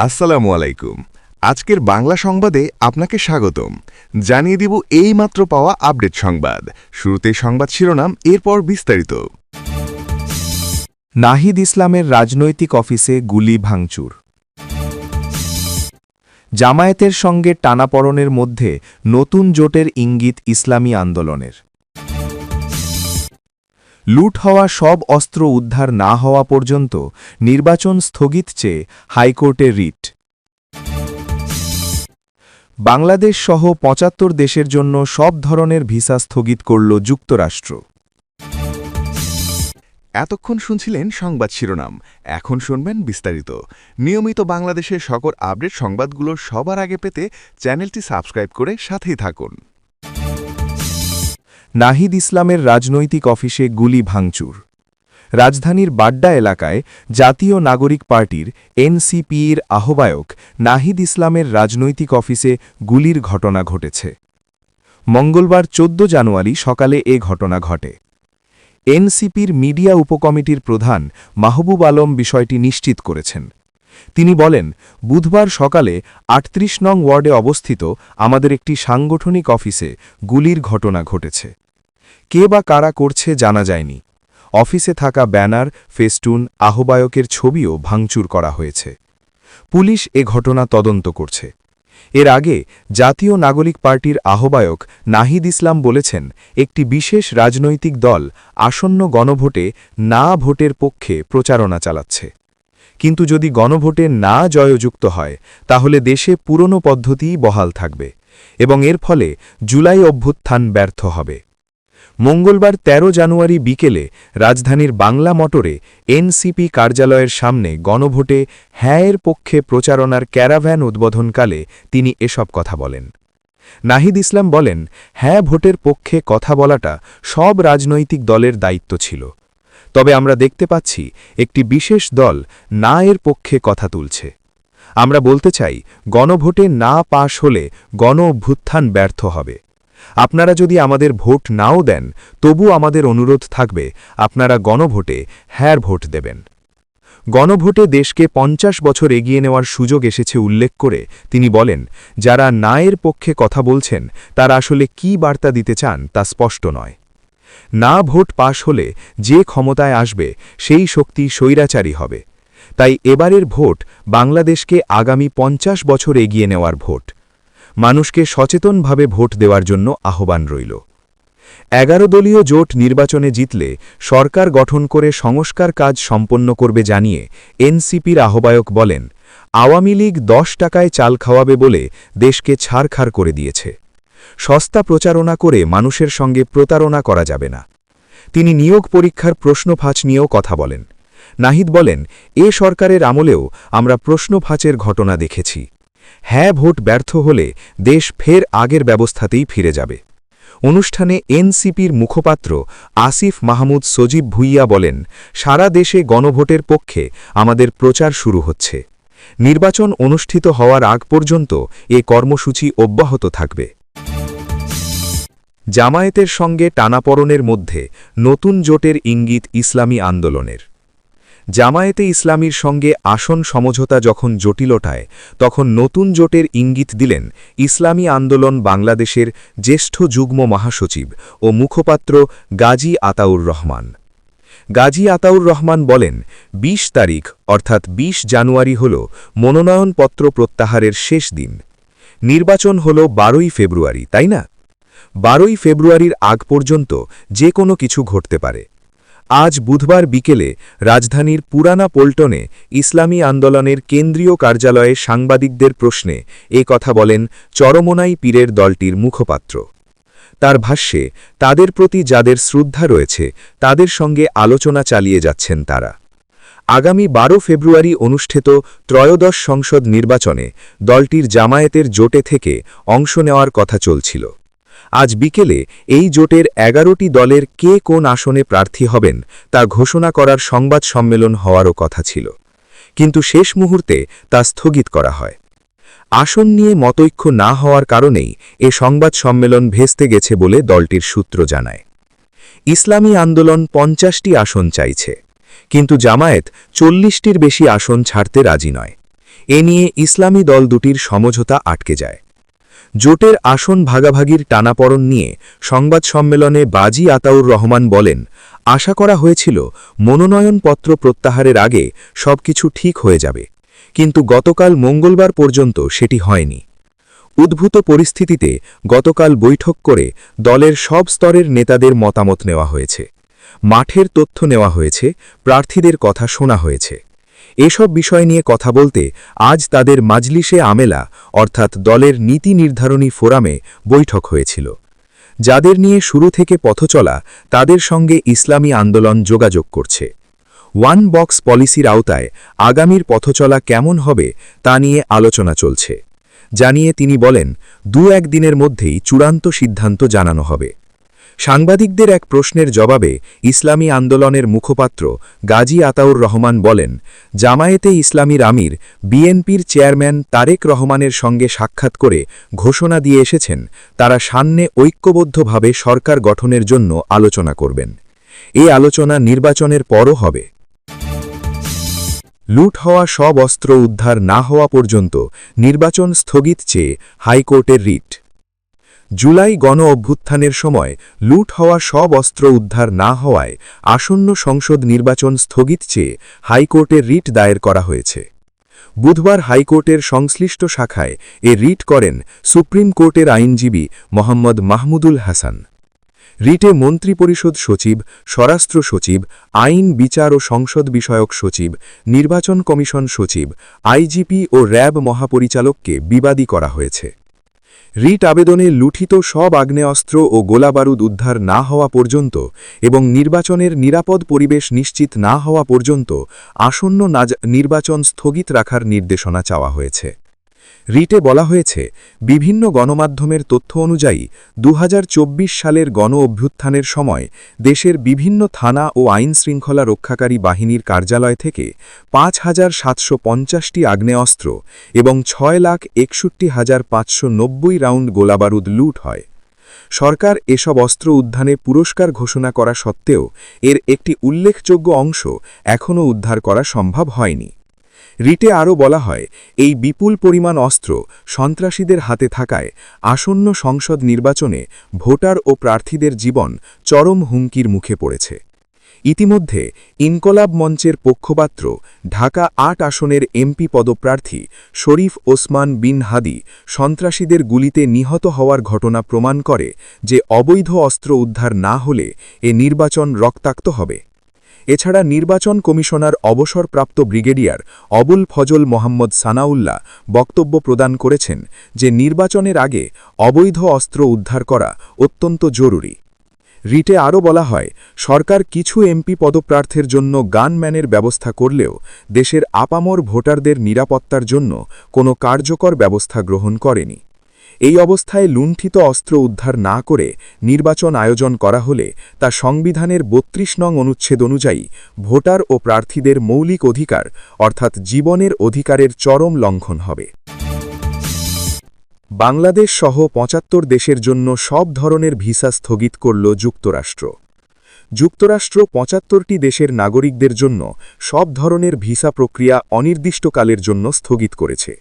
আসসালামু আলাইকুম। আজকের বাংলা সংবাদে আপনাকে স্বাগতম। জানিয়ে দিব এই মাত্র পাওয়া আপডেট সংবাদ। শুরুতে সংবাদ শিরোনাম, এরপর বিস্তারিত। নাহিদ ইসলামের রাজনৈতিক অফিসে গুলি ভাঙচুর। জামায়াতের সঙ্গে টানাপড়নের মধ্যে নতুন জোটের ইঙ্গিত ইসলামী আন্দোলনের। লুট হওয়া সব অস্ত্র উদ্ধার না হওয়া পর্যন্ত নির্বাচন স্থগিত চেয়ে হাইকোর্টে রিট। বাংলাদেশ সহ পঁচাত্তর দেশের জন্য সব ধরনের ভিসা স্থগিত করল যুক্তরাষ্ট্র। এতক্ষণ শুনছিলেন সংবাদ শিরোনাম। এখন শুনবেন বিস্তারিত। নিয়মিত বাংলাদেশের সকল আপডেট সংবাদগুলো সবার আগে পেতে চ্যানেলটি সাবস্ক্রাইব করে সাথেই থাকুন। নাহিদ ইসলামের রাজনৈতিক অফিসে গুলি ভাঙচুর। রাজধানীর বাড্ডা এলাকায় জাতীয় নাগরিক পার্টির এনসিপির আহ্বায়ক নাহিদ ইসলামের রাজনৈতিক অফিসে গুলির ঘটনা ঘটেছে। মঙ্গলবার ১৪ জানুয়ারি সকালে এ ঘটনা ঘটে। এনসিপির মিডিয়া উপকমিটির প্রধান মাহবুব আলম বিষয়টি নিশ্চিত করেছেন। তিনি বলেন, বুধবার সকালে আটত্রিশ নং ওয়ার্ডে অবস্থিত আমাদের একটি সাংগঠনিক অফিসে গুলির ঘটনা ঘটেছে। কে বা কারা করছে জানা যায়নি। অফিসে থাকা ব্যানার, ফেস্টুন, আহ্বায়কের ছবিও ভাঙচুর করা হয়েছে। পুলিশ এ ঘটনা তদন্ত করছে। এর আগে জাতীয় নাগরিক পার্টির আহ্বায়ক নাহিদ ইসলাম বলেছেন, একটি বিশেষ রাজনৈতিক দল আসন্ন গণভোটে না ভোটের পক্ষে প্রচারণা চালাচ্ছে। কিন্তু যদি গণভোটে না জয়যুক্ত হয়, তাহলে দেশে পুরনো পদ্ধতিই বহাল থাকবে এবং এর ফলে জুলাই অভ্যুত্থান ব্যর্থ হবে। মঙ্গলবার ১৩ জানুয়ারি বিকেলে রাজধানীর বাংলা মোটরে এনসিপি কার্যালয়ের সামনে গণভোটে হ্যাঁয়ের পক্ষে প্রচারণার ক্যারাভ্যান উদ্বোধনকালে তিনি এসব কথা বলেন। নাহিদ ইসলাম বলেন হ্যাঁ ভোটের পক্ষে কথা বলাটা সব রাজনৈতিক দলের দায়িত্ব ছিল। তবে আমরা দেখতে পাচ্ছি একটি বিশেষ দল না এর পক্ষে কথা তুলছে। আমরা বলতে চাই, গণভোটে না পাশ হলে গণ অভ্যুত্থান ব্যর্থ হবে। আপনারা যদি আমাদের ভোট নাও দেন, তবু আমাদের অনুরোধ থাকবে, আপনারা গণভোটে হ্যার ভোট দেবেন। গণভোটে দেশকে পঞ্চাশ বছর এগিয়ে নেওয়ার সুযোগ এসেছে উল্লেখ করে তিনি বলেন, যারা নায়ের পক্ষে কথা বলছেন, তারা আসলে কি বার্তা দিতে চান তা স্পষ্ট নয়। না ভোট পাশ হলে যে ক্ষমতায় আসবে, সেই শক্তি স্বৈরাচারী হবে। তাই এবারের ভোট বাংলাদেশকে আগামী পঞ্চাশ বছর এগিয়ে নেওয়ার ভোট। মানুষকে সচেতনভাবে ভোট দেওয়ার জন্য আহ্বান রইল। এগারো দলীয় জোট নির্বাচনে জিতলে সরকার গঠন করে সংস্কার কাজ সম্পন্ন করবে জানিয়ে এনসিপির আহ্বায়ক বলেন, আওয়ামী লীগ দশ টাকায় চাল খাওয়াবে বলে দেশকে ছাড়খাড় করে দিয়েছে। সস্তা প্রচারণা করে মানুষের সঙ্গে প্রতারণা করা যাবে না। তিনি নিয়োগ পরীক্ষার প্রশ্ন ফাঁচ নিয়েও কথা বলেন। নাহিদ বলেন, এ সরকারের আমলেও আমরা প্রশ্ন ফাঁচের ঘটনা দেখেছি। হ্যাঁ ভোট ব্যর্থ হলে দেশ ফের আগের ব্যবস্থাতেই ফিরে যাবে। অনুষ্ঠানে এনসিপির মুখপাত্র আসিফ মাহমুদ সজীব ভুইয়া বলেন, সারা দেশে গণভোটের পক্ষে আমাদের প্রচার শুরু হচ্ছে। নির্বাচন অনুষ্ঠিত হওয়ার আগ পর্যন্ত এ কর্মসূচি অব্যাহত থাকবে। জামায়াতের সঙ্গে টানাপড়নের মধ্যে নতুন জোটের ইঙ্গিত ইসলামী আন্দোলনের। জামায়াতে ইসলামীর সঙ্গে আসন সমঝোতা যখন জটিলতায়, তখন নতুন জোটের ইঙ্গিত দিলেন ইসলামী আন্দোলন বাংলাদেশের জ্যেষ্ঠ যুগ্ম মহাসচিব ও মুখপাত্র গাজী আতাউর রহমান। গাজী আতাউর রহমান বলেন ২০ তারিখ, অর্থাৎ ২০ জানুয়ারি হল মনোনয়নপত্র প্রত্যাহারের শেষ দিন। নির্বাচন হল বারোই ফেব্রুয়ারি, তাই না? বারোই ফেব্রুয়ারির আগ পর্যন্ত যে কোনো কিছু ঘটতে পারে। আজ বুধবার বিকেলে রাজধানীর পুরানা পল্টনে ইসলামী আন্দোলনের কেন্দ্রীয় কার্যালয়ে সাংবাদিকদের প্রশ্নে এ কথা বলেন চরমোনাই পীরের দলটির মুখপাত্র। তার ভাষ্যে, তাদের প্রতি যাদের শ্রদ্ধা রয়েছে, তাদের সঙ্গে আলোচনা চালিয়ে যাচ্ছেন তারা। আগামী বারো ফেব্রুয়ারি অনুষ্ঠিত ত্রয়োদশ সংসদ নির্বাচনে দলটির জামায়াতের জোটে থেকে অংশ নেওয়ার কথা চলছিল। আজ বিকেলে এই জোটের এগারোটি দলের কে কোন আসনে প্রার্থী হবেন তা ঘোষণা করার সংবাদ সম্মেলন হওয়ারও কথা ছিল। কিন্তু শেষ মুহূর্তে তা স্থগিত করা হয়। আসন নিয়ে মতৈক্য না হওয়ার কারণেই এ সংবাদ সম্মেলন ভেস্তে গেছে বলে দলটির সূত্র জানায়। ইসলামী আন্দোলন পঞ্চাশটি আসন চাইছে, কিন্তু জামায়াত চল্লিশটির বেশি আসন ছাড়তে রাজি নয়। এ নিয়ে ইসলামী দল দুটির সমঝোতা আটকে যায়। জোটের আসন ভাগাভাগির টানাপড়ন নিয়ে সংবাদ সম্মেলনে বাজি আতাউর রহমান বলেন, আশা করা হয়েছিল মনোনয়নপত্র প্রত্যাহারের আগে সবকিছু ঠিক হয়ে যাবে। কিন্তু গতকাল মঙ্গলবার পর্যন্ত সেটি হয়নি। উদ্ভূত পরিস্থিতিতে গতকাল বৈঠক করে দলের সব স্তরের নেতাদের মতামত নেওয়া হয়েছে। মাঠের তথ্য নেওয়া হয়েছে, প্রার্থীদের কথা শোনা হয়েছে। এসব বিষয় নিয়ে কথা বলতে আজ তাদের মাজলিসে আমেলা, অর্থাৎ দলের নীতি নির্ধারণী ফোরামে বৈঠক হয়েছিল। যাদের নিয়ে শুরু থেকে পথচলা, তাদের সঙ্গে ইসলামী আন্দোলন যোগাযোগ করছে। ওয়ান বক্স পলিসির আওতায় আগামীর পথচলা কেমন হবে তা নিয়ে আলোচনা চলছে। জানিয়ে তিনি বলেন দু এক দিনের মধ্যেই চূড়ান্ত সিদ্ধান্ত জানানো হবে। সাংবাদিকদের এক প্রশ্নের জবাবে ইসলামী আন্দোলনের মুখপাত্র গাজী আতাউর রহমান বলেন, জামায়েতে ইসলামীর আমির, বিএনপির চেয়ারম্যান তারেক রহমানের সঙ্গে সাক্ষাৎ করে ঘোষণা দিয়ে এসেছেন, তারা সামনে ঐক্যবদ্ধভাবে সরকার গঠনের জন্য আলোচনা করবেন। এই আলোচনা নির্বাচনের পরও হবে। লুট হওয়া সব অস্ত্র উদ্ধার না হওয়া পর্যন্ত নির্বাচন স্থগিত চেয়ে হাইকোর্টের রিট। জুলাই গণ অভ্যুত্থানের সময় লুট হওয়া সব অস্ত্র উদ্ধার না হওয়ায় আসন্ন সংসদ নির্বাচন স্থগিত চেয়ে হাইকোর্টের রিট দায়ের করা হয়েছে। বুধবার হাইকোর্টের সংশ্লিষ্ট শাখায় এ রিট করেন সুপ্রিম কোর্টের আইনজীবী মোহাম্মদ মাহমুদুল হাসান। রিটে মন্ত্রিপরিষদ সচিব, স্বরাষ্ট্র সচিব, আইন, বিচার ও সংসদ বিষয়ক সচিব, নির্বাচন কমিশন সচিব, আইজিপি ও র্যাব মহাপরিচালককে বিবাদী করা হয়েছে। রিট আবেদনে লুঠিত সব আগ্নেয়াস্ত্র ও গোলাবারুদ উদ্ধার না হওয়া পর্যন্ত এবং নির্বাচনের নিরাপদ পরিবেশ নিশ্চিত না হওয়া পর্যন্ত আসন্ন নির্বাচন স্থগিত রাখার নির্দেশনা চাওয়া হয়েছে। রিটে বলা হয়েছে, বিভিন্ন গণমাধ্যমের তথ্য অনুযায়ী দু হাজার চব্বিশ সালের গণ অভ্যুত্থানের সময় দেশের বিভিন্ন থানা ও আইন শৃঙ্খলা রক্ষাকারী বাহিনীর কার্যালয় থেকে পাঁচ হাজার সাতশো পঞ্চাশটি আগ্নেয়াস্ত্র এবং ছয় লাখ একষট্টি হাজার পাঁচশো নব্বই রাউন্ড গোলাবারুদ লুট হয়। সরকার এসব অস্ত্র উদ্ধানে পুরস্কার ঘোষণা করা সত্ত্বেও এর একটি উল্লেখযোগ্য অংশ এখনও উদ্ধার করা সম্ভব হয়নি। রিটে আরও বলা হয়, এই বিপুল পরিমাণ অস্ত্র সন্ত্রাসীদের হাতে থাকায় আসন্ন সংসদ নির্বাচনে ভোটার ও প্রার্থীদের জীবন চরম হুমকির মুখে পড়েছে। ইতিমধ্যে ইনকলাব মঞ্চের পক্ষপাত্র, ঢাকা আট আসনের এমপি পদপ্রার্থী শরীফ ওসমান বিন হাদি সন্ত্রাসীদের গুলিতে নিহত হওয়ার ঘটনা প্রমাণ করে যে অবৈধ অস্ত্র উদ্ধার না হলে এ নির্বাচন রক্তাক্ত হবে। এছাড়া নির্বাচন কমিশনার অবসরপ্রাপ্ত ব্রিগেডিয়ার অবুল ফজল মোহাম্মদ সানাউল্লাহ বক্তব্য প্রদান করেছেন যে নির্বাচনের আগে অবৈধ অস্ত্র উদ্ধার করা অত্যন্ত জরুরি। রিটে আরও বলা হয়, সরকার কিছু এমপি পদপ্রার্থের জন্য গানম্যানের ব্যবস্থা করলেও দেশের আপামর ভোটারদের নিরাপত্তার জন্য কোনো কার্যকর ব্যবস্থা গ্রহণ করেনি। এই অবস্থায় লুণ্ঠিত অস্ত্র উদ্ধার না করে নির্বাচন আয়োজন করা হলে তা সংবিধানের বত্রিশ নং অনুচ্ছেদ অনুযায়ী ভোটার ও প্রার্থীদের মৌলিক অধিকার, অর্থাৎ জীবনের অধিকারের চরম লঙ্ঘন হবে। বাংলাদেশ সহ পঁচাত্তর দেশের জন্য সব ধরনের ভিসা স্থগিত করল যুক্তরাষ্ট্র। যুক্তরাষ্ট্র পঁচাত্তরটি দেশের নাগরিকদের জন্য সব ধরনের ভিসা প্রক্রিয়া অনির্দিষ্টকালের জন্য স্থগিত করেছে।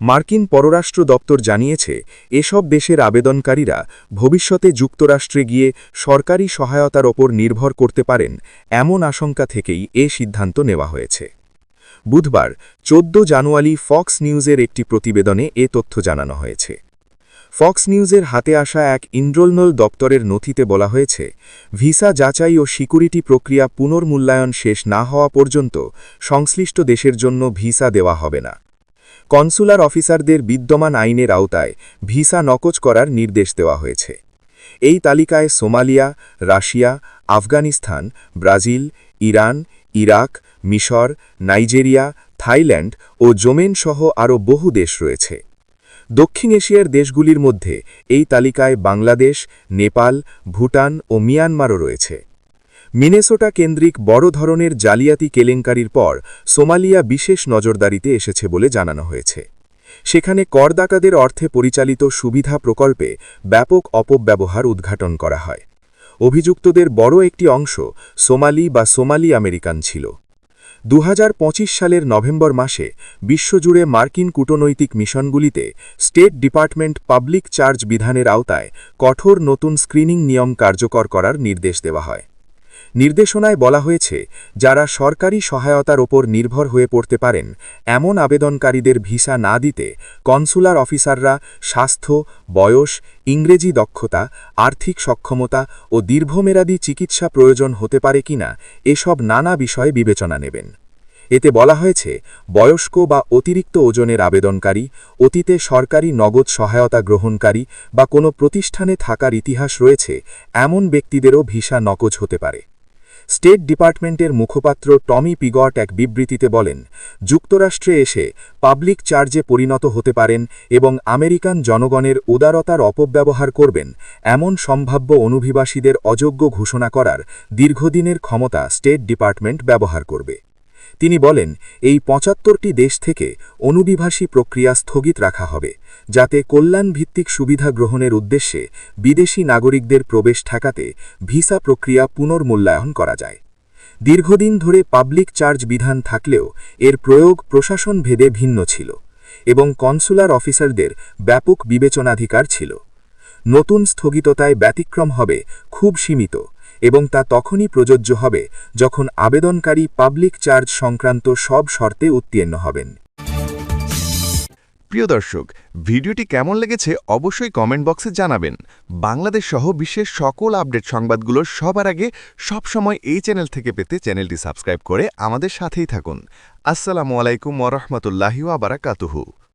মার্কিন পররাষ্ট্র দপ্তর জানিয়েছে, এসব দেশের আবেদনকারীরা ভবিষ্যতে যুক্তরাষ্ট্রে গিয়ে সরকারি সহায়তার ওপর নির্ভর করতে পারেন এমন আশঙ্কা থেকেই এ সিদ্ধান্ত নেওয়া হয়েছে। বুধবার, চোদ্দ জানুয়ারি ফক্স নিউজের একটি প্রতিবেদনে এ তথ্য জানানো হয়েছে। ফক্স নিউজের হাতে আসা এক ইন্দ্রোলনল দপ্তরের নথিতে বলা হয়েছে, ভিসা যাচাই ও সিকিউরিটি প্রক্রিয়া পুনর্মূল্যায়ন শেষ না হওয়া পর্যন্ত সংশ্লিষ্ট দেশের জন্য ভিসা দেওয়া হবে না। কনসুলার অফিসারদের বিদ্যমান আইনের আওতায় ভিসা নকচ করার নির্দেশ দেওয়া হয়েছে। এই তালিকায় Somalia, Russia, Afghanistan, Brazil, Iran, Iraq, মিশর, নাইজেরিয়া, থাইল্যান্ড ও জোমেন সহ আরও বহু দেশ রয়েছে। দক্ষিণ এশিয়ার দেশগুলির মধ্যে এই তালিকায় বাংলাদেশ, নেপাল, ভুটান ও মিয়ানমারও রয়েছে। মিনেসোটা কেন্দ্রিক বড় ধরনের জালিয়াতি কেলেঙ্কারির পর সোমালিয়া বিশেষ নজরদারিতে এসেছে বলে জানানো হয়েছে। সেখানে করদাতাদের অর্থে পরিচালিত সুবিধা প্রকল্পে ব্যাপক অপব্যবহার উদ্ঘাটন করা হয়। অভিযুক্তদের বড় একটি অংশ সোমালি বা সোমালি আমেরিকান ছিল। দু হাজার পঁচিশ সালের নভেম্বর মাসে বিশ্বজুড়ে মার্কিন কূটনৈতিক মিশনগুলিতে স্টেট ডিপার্টমেন্ট পাবলিক চার্জ বিধানের আওতায় কঠোর নতুন স্ক্রিনিং নিয়ম কার্যকর করার নির্দেশ দেওয়া হয়। নির্দেশনায় বলা হয়েছে, যারা সরকারি সহায়তার ওপর নির্ভর হয়ে পড়তে পারেন, এমন আবেদনকারীদের ভিসা না দিতে কনসুলার অফিসাররা স্বাস্থ্য, বয়স, ইংরেজি দক্ষতা, আর্থিক সক্ষমতা ও দীর্ঘমেয়াদী চিকিৎসা প্রয়োজন হতে পারে কিনা এসব নানা বিষয়ে বিবেচনা নেবেন। এতে বলা হয়েছে, বয়স্ক বা অতিরিক্ত ওজনের আবেদনকারী, অতীতে সরকারি নগদ সহায়তা গ্রহণকারী বা কোনো প্রতিষ্ঠানে থাকার ইতিহাস রয়েছে, এমন ব্যক্তিদেরও ভিসা নকজ হতে পারে। স্টেট ডিপার্টমেন্টের মুখপাত্র টমি পিগট এক বিবৃতিতে বলেন, যুক্তরাষ্ট্রে এসে পাবলিক চার্জে পরিণত হতে পারেন এবং আমেরিকান জনগণের উদারতার অপব্যবহার করবেন, এমন সম্ভাব্য অনুভিবাসীদের অযোগ্য ঘোষণা করার দীর্ঘদিনের ক্ষমতা স্টেট ডিপার্টমেন্ট ব্যবহার করবে। তিনি বলেন, এই পঁচাত্তরটি দেশ থেকে অনুবিভাষী প্রক্রিয়া স্থগিত রাখা হবে, যাতে কল্যাণভিত্তিক সুবিধা গ্রহণের উদ্দেশ্যে বিদেশি নাগরিকদের প্রবেশ ঠেকাতে ভিসা প্রক্রিয়া পুনর্মূল্যায়ন করা যায়। দীর্ঘদিন ধরে পাবলিক চার্জ বিধান থাকলেও এর প্রয়োগ প্রশাসন ভেদে ভিন্ন ছিল এবং কনসুলার অফিসারদের ব্যাপক বিবেচনাধিকার ছিল। নতুন স্থগিততায় ব্যতিক্রম হবে খুব সীমিত। এবং তা তখনই প্রযোজ্য হবে যখন আবেদনকারী পাবলিক চার্জ সংক্রান্ত সব শর্তে উত্তীর্ণ হবেন। প্রিয় দর্শক, ভিডিওটি কেমন লেগেছে অবশ্যই কমেন্ট বক্সে জানাবেন। বাংলাদেশ সহ বিশ্বের সকল আপডেট সংবাদগুলো সবার আগে সবসময় এই চ্যানেল থেকে পেতে চ্যানেলটি সাবস্ক্রাইব করে আমাদের সাথেই থাকুন। আসসালামু আলাইকুম ওরহমতুল্লাহি আবারাকাতুহু